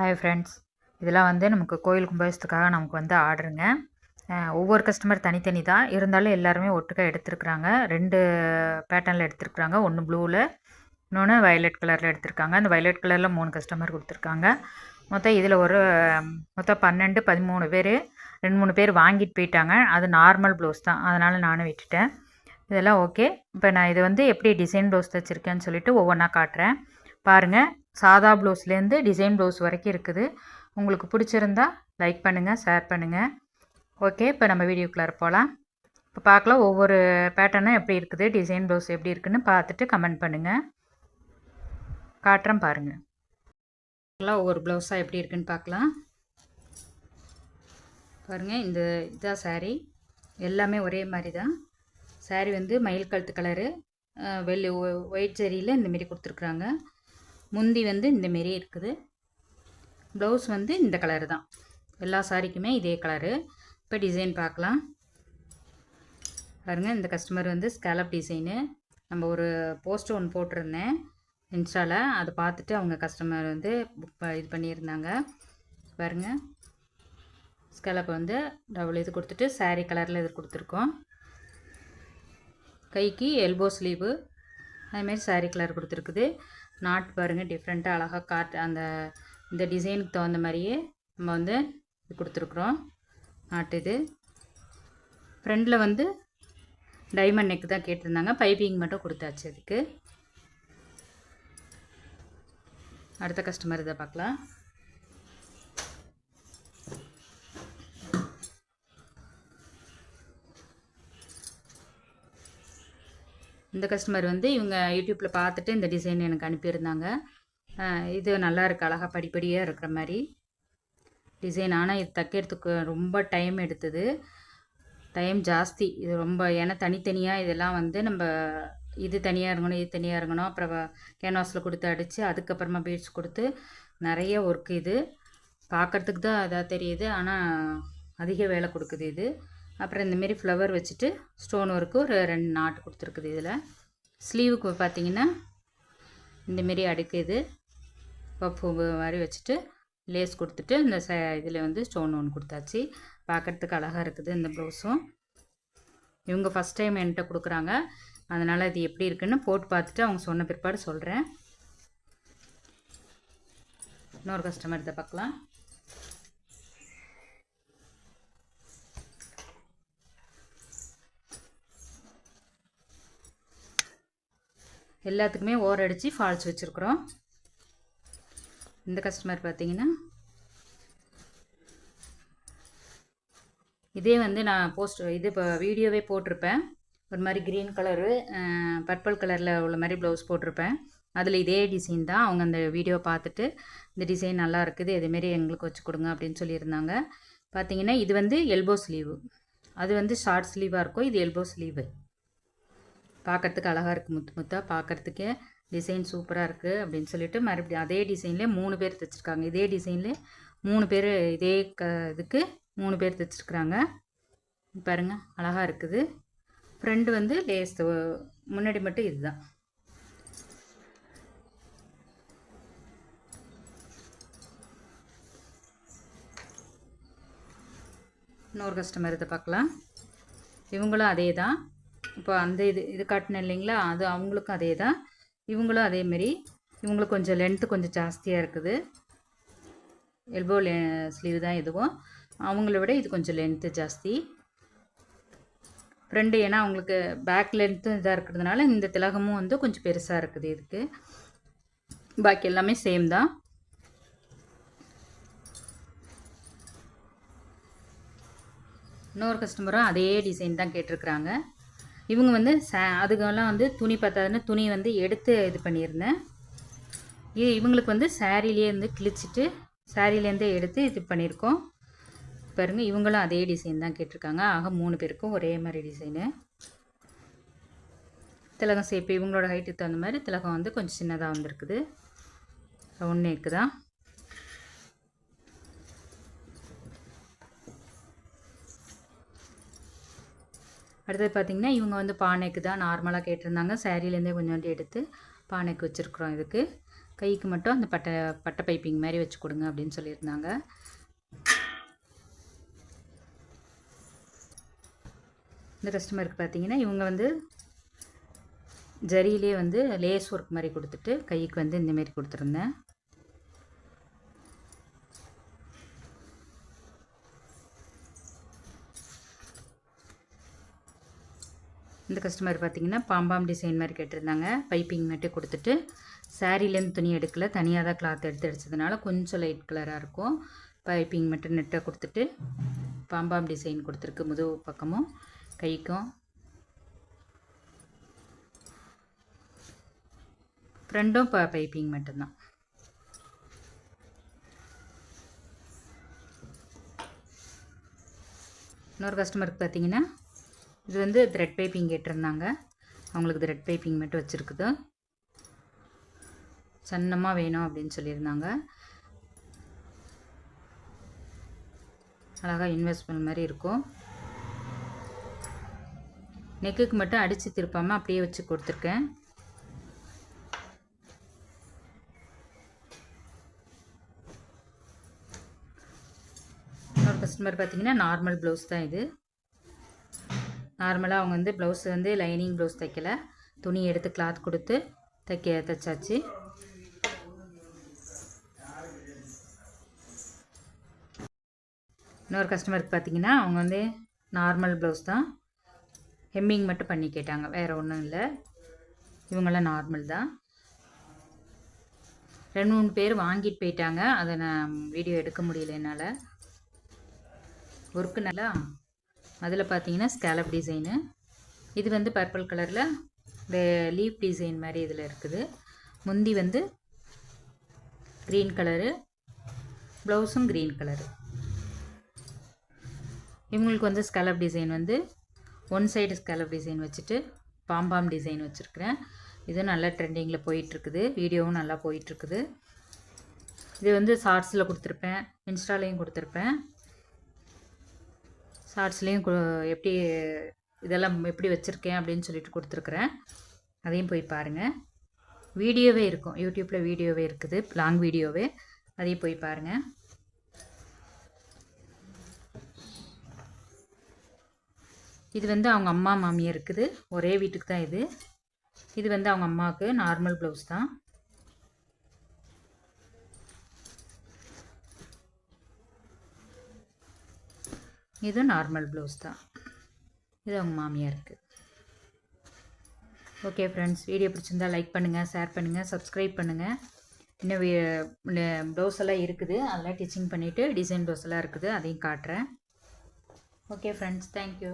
Hi friends இதெல்லாம் வந்து நமக்கு கோயில் கும்பாபிஷத்துக்காக நமக்கு வந்து ஆர்டருங்க. ஒவ்வொரு கஸ்டமர் தனித்தனி தான். இருந்தாலும் எல்லாருமே ஒட்டுக்கா எடுத்துருக்குறாங்க. ரெண்டு பேட்டர்னில் எடுத்துருக்குறாங்க. ஒன்று ப்ளூவில் இன்னொன்று வயலட் கலரில் எடுத்திருக்காங்க. அந்த வயலட் கலரில் மூணு கஸ்டமர் கொடுத்துருக்காங்க. மொத்தம் இதில் ஒரு மொத்தம் பன்னெண்டு பதிமூணு பேர் ரெண்டு மூணு பேர் வாங்கிட்டு போயிட்டாங்க. அது நார்மல் ப்ளவுஸ் தான். அதனால் நானும் விட்டுட்டேன். இதெல்லாம் ஓகே இப்போ நான் இது வந்து எப்படி டிசைன் ப்ளவுஸ் தைச்சிருக்கேன்னு சொல்லிட்டு ஒவ்வொன்றா காட்டுறேன். பாருங்கள் சாதா ப்ளவுஸ்லேருந்து டிசைன் ப்ளவுஸ் வரைக்கும் இருக்குது. உங்களுக்கு பிடிச்சிருந்தா லைக் பண்ணுங்கள் ஷேர் பண்ணுங்கள் ஓகே இப்போ நம்ம வீடியோக்குள்ளார போகலாம். இப்போ பார்க்கலாம் ஒவ்வொரு பேட்டர்னும் எப்படி இருக்குது டிசைன் ப்ளவுஸ் எப்படி இருக்குதுன்னு பார்த்துட்டு கமெண்ட் பண்ணுங்கள் காட்டுறேன் பாருங்கள் ஒவ்வொரு ப்ளவுஸாக எப்படி இருக்குன்னு பார்க்கலாம். பாருங்கள் இந்த இதுதான் சாரீ எல்லாமே ஒரே மாதிரி தான். சாரீ வந்து மயில் கழுத்து கலரு வெள்ளை ஒயிட் ஜரியில் இந்தமாரி கொடுத்துருக்குறாங்க. முந்தி வந்து இந்தமாரி இருக்குது. ப்ளவுஸ் வந்து இந்த கலரு தான். எல்லா சாரிக்குமே இதே கலரு. இப்போ டிசைன் பார்க்கலாம். பாருங்கள் இந்த கஸ்டமர் வந்து ஸ்கேலப் டிசைனு. நம்ம ஒரு போஸ்ட் ஒன்று போட்டிருந்தேன் இன்ஸ்டாவில் அதை பார்த்துட்டு அவங்க கஸ்டமர் வந்து புக் இது பண்ணியிருந்தாங்க. பாருங்கள் ஸ்கேலப் வந்து டபுள் இது கொடுத்துட்டு சாரீ கலரில் இது கொடுத்துருக்கோம். கைக்கு எல்போ ஸ்லீவு. அதுமாரி சாரீ கலர் கொடுத்துருக்குது. நாட் பாருங்கள் டிஃப்ரெண்ட்டாக அழகாக காட் அந்த இந்த டிசைனுக்கு தகுந்த மாதிரியே நம்ம வந்து இது கொடுத்துருக்குறோம். நாட்டு இது. ஃப்ரண்டில் வந்து டைமண்ட் நெக் தான் கேட்டிருந்தாங்க. பைப்பிங் மட்டும் கொடுத்தாச்சு அதுக்கு. அடுத்த கஸ்டமர் இதை பார்க்கலாம். இந்த கஸ்டமர் வந்து இவங்க யூடியூப்பில் பார்த்துட்டு இந்த டிசைன் எனக்கு அனுப்பியிருந்தாங்க. இது நல்லா இருக்குது அழகாக படிப்படியாக இருக்கிற மாதிரி. டிசைன் ஆனால் இது தைக்கிறதுக்கு ரொம்ப டைம் எடுத்தது. டைம் ஜாஸ்தி. இது ரொம்ப ஏன்னா தனித்தனியாக இதெல்லாம் வந்து நம்ம இது தனியாக இறங்கணும் இது தனியாக இறங்கணும் அப்புறம் கேன்வாஸில் கொடுத்து அடித்து அதுக்கப்புறமா பீட்ஸ் கொடுத்து நிறைய ஒர்க் இது. பார்க்கறதுக்கு தான் அதாக தெரியுது. ஆனால் அதிக வேலை கொடுக்குது இது. அப்புறம் இந்தமாரி ஃப்ளவர் வச்சுட்டு ஸ்டோன் ஒர்க்கு ஒரு ரெண்டு நாட்டு கொடுத்துருக்குது இதில். ஸ்லீவுக்கு பார்த்தீங்கன்னா இந்தமாரி அடுக்குது பப்பு மாதிரி வச்சுட்டு லேஸ் கொடுத்துட்டு இந்த ச இதில் வந்து ஸ்டோன் ஒன்று கொடுத்தாச்சு. பார்க்குறதுக்கு அழகாக இருக்குது இந்த ப்ளவுஸும் இவங்க ஃபஸ்ட் டைம் என்கிட்ட கொடுக்குறாங்க. அதனால் இது எப்படி இருக்குன்னு போட்டு பார்த்துட்டு அவங்க சொன்ன பிற்பாடு சொல்கிறேன் இன்னொரு கஸ்டமர் இதை பார்க்கலாம். எல்லாத்துக்குமே ஓர் அடித்து ஃபால்ஸ் வச்சுருக்குறோம். இந்த கஸ்டமர் பார்த்தீங்கன்னா இதே வந்து நான் போஸ்ட் இது இப்போ வீடியோவே போட்டிருப்பேன். ஒரு மாதிரி க்ரீன் கலரு பர்பிள் கலரில் உள்ள மாதிரி ப்ளவுஸ் போட்டிருப்பேன். அதில் இதே டிசைன் தான். அவங்க அந்த வீடியோ பார்த்துட்டு இந்த டிசைன் நல்லா இருக்குது இதேமாரி எங்களுக்கு வச்சு கொடுங்க அப்படின்னு சொல்லியிருந்தாங்க. பார்த்தீங்கன்னா இது வந்து எல்போ ஸ்லீவு அது வந்து ஷார்ட் ஸ்லீவாக இருக்கும். இது எல்போ ஸ்லீவு பார்க்கறதுக்கு அழகாக இருக்குது முத்து முத்தாக பார்க்கறதுக்கே டிசைன் சூப்பராக இருக்குது அப்படின்னு சொல்லிட்டு மறுபடியும் அதே டிசைன்லேயே மூணு பேர் தைச்சிருக்காங்க. இதே டிசைன்லேயே மூணு பேர் இதே க இதுக்கு மூணு பேர் தைச்சிருக்குறாங்க. பாருங்கள் அழகாக இருக்குது. ஃப்ரெண்டு வந்து லேஸ் முன்னாடி மட்டும் இதுதான். இன்னொரு கஸ்டமர் இதை பார்க்கலாம். இவங்களும் அதே தான் இப்போ அந்த இது இது காட்டினேன் இல்லைங்களா? அது அவங்களுக்கும் அதே தான் இவங்களும் அதேமாரி. இவங்களுக்கு கொஞ்சம் லென்த்து கொஞ்சம் ஜாஸ்தியாக இருக்குது. எல்போ லெ ஸ்லீவ் தான் இதுவும். அவங்கள விட இது கொஞ்சம் லென்த்து ஜாஸ்தி. ஃப்ரெண்டு ஏன்னா அவங்களுக்கு பேக் லென்த்து இதாக இருக்கிறதுனால இந்த திலகமும் வந்து கொஞ்சம் பெருசாக இருக்குது இதுக்கு. பாக்கி எல்லாமே சேம் தான். இன்னொரு கஸ்டமரும் அதே டிசைன் தான் கேட்டிருக்கிறாங்க. இவங்க வந்து சா அதுக்கெல்லாம் வந்து துணி பார்த்தாதுன்னு துணி வந்து எடுத்து இது பண்ணியிருந்தேன். இது இவங்களுக்கு வந்து சாரீலேயே வந்து கிழிச்சிட்டு சாரிலேருந்தே எடுத்து இது பண்ணியிருக்கோம். பாருங்கள் இவங்களும் அதே டிசைன் தான் கேட்டிருக்காங்க. ஆக மூணு பேருக்கும் ஒரே மாதிரி டிசைனு திலகம் சேப்பு இவங்களோட ஹைட்டுக்கு தகுந்த மாதிரி திலகம் வந்து கொஞ்சம் சின்னதாக வந்திருக்குது. ரவுண்ட் நெக்கு தான். அடுத்தது பார்த்திங்கன்னா இவங்க வந்து பானைக்கு தான் நார்மலாக கேட்டிருந்தாங்க. சேரீலேருந்தே கொஞ்சோண்டு எடுத்து பானைக்கு வச்சுருக்குறோம் இதுக்கு. கைக்கு மட்டும் அந்த பட்டை பட்டை பைப்பிங் மாதிரி வச்சு கொடுங்க அப்படின்னு சொல்லியிருந்தாங்க. இந்த கஸ்டமருக்கு பார்த்தீங்கன்னா இவங்க வந்து ஜரியிலே வந்து லேஸ் ஒர்க் மாதிரி கொடுத்துட்டு கைக்கு வந்து இந்தமாரி கொடுத்துருந்தேன். இந்த கஸ்டமர் பார்த்தீங்கன்னா பாம்பாம் டிசைன் மாதிரி கேட்டிருந்தாங்க. பைப்பிங் மட்டும் கொடுத்துட்டு சாரீலேருந்து துணி எடுக்கல. தனியாக தான் கிளாத் எடுத்து அடிச்சதுனால கொஞ்சம் லைட் கலராக இருக்கும். பைப்பிங் மட்டும் நெட்டாக கொடுத்துட்டு பாம்பாம் டிசைன் கொடுத்துருக்கு முதுகு பக்கமும் கைக்கும். ஃப்ரெண்டும் ப பைப்பிங் மட்டும்தான். இன்னொரு கஸ்டமருக்கு பார்த்தீங்கன்னா இது வந்து த்ரெட் பைப்பிங் கேட்டிருந்தாங்க. அவங்களுக்கு த்ரெட் பைப்பிங் மட்டும் வச்சுருக்குது. சன்னமாக வேணும் அப்படின்னு சொல்லியிருந்தாங்க. அழகாக இன்வெஸ்ட்மெண்ட் மாதிரி இருக்கும். நெக்குக்கு மட்டும் அடித்து திருப்பாமல் அப்படியே வச்சு கொடுத்துருக்கேன். இன்னொரு கஸ்டமர் பார்த்தீங்கன்னா நார்மல் ப்ளவுஸ் தான் இது. நார்மலாக அவங்க வந்து ப்ளவுஸ் வந்து லைனிங் ப்ளவுஸ் தைக்கல. துணி எடுத்து கிளாத் கொடுத்து தைக்க தைச்சாச்சு. இன்னொரு கஸ்டமருக்கு பார்த்தீங்கன்னா அவங்க வந்து நார்மல் ப்ளவுஸ் தான். ஹெம்மிங் மட்டும் பண்ணி கேட்டாங்க. வேறு ஒன்றும் இல்லை. இவங்களாம் நார்மல் தான். ரெண்டு மூணு பேர் வாங்கிட்டு போயிட்டாங்க. அதை நான் வீடியோ எடுக்க முடியல என்னால். ஒர்க்கு நல்லா? அதில் பார்த்தீங்கன்னா ஸ்கேலப் டிசைனு இது வந்து பர்பிள் கலரில் இந்த லீஃப் டிசைன் மாதிரி இதில் இருக்குது. முந்தி வந்து க்ரீன் கலரு ப்ளவுஸும் க்ரீன் கலரு இவங்களுக்கு வந்து ஸ்கேலப் டிசைன் வந்து ஒன் சைடு ஸ்கேலப் டிசைன் வச்சுட்டு பாம்பாம் டிசைன் வச்சுருக்கிறேன். இதுவும் நல்லா ட்ரெண்டிங்கில் போயிட்டுருக்குது. வீடியோவும் நல்லா போயிட்டுருக்குது. இது வந்து ஷார்ட்ஸில் கொடுத்துருப்பேன் இன்ஸ்டாலையும் கொடுத்துருப்பேன். ஷார்ட்ஸ்லேயும் எப்படி இதெல்லாம் எப்படி வச்சுருக்கேன் அப்படின்னு சொல்லிட்டு கொடுத்துருக்குறேன். அதையும் போய் பாருங்கள் வீடியோவே இருக்கும். யூடியூப்பில் வீடியோவே இருக்குது. லாங் வீடியோவே. அதையும் போய் பாருங்கள் இது வந்து அவங்க அம்மா மாமியார் இருக்குது. ஒரே வீட்டுக்கு தான் இது. இது வந்து அவங்க அம்மாவுக்கு நார்மல் ப்ளவுஸ் தான். இது நார்மல் ப்ளவுஸ் தான். இது அவங்க மாமியாருக்கு. ஓகே ஃப்ரெண்ட்ஸ் வீடியோ பிடிச்சிருந்தா லைக் பண்ணுங்கள் ஷேர் பண்ணுங்கள் சப்ஸ்கிரைப் பண்ணுங்கள் இன்னும் ப்ளவுஸ் எல்லாம் இருக்குது. அதெல்லாம் டிச்சிங் பண்ணிவிட்டு டிசைன் ப்ளவுஸ் எல்லாம் இருக்குது. அதையும் காட்டுறேன். Okay friends thank you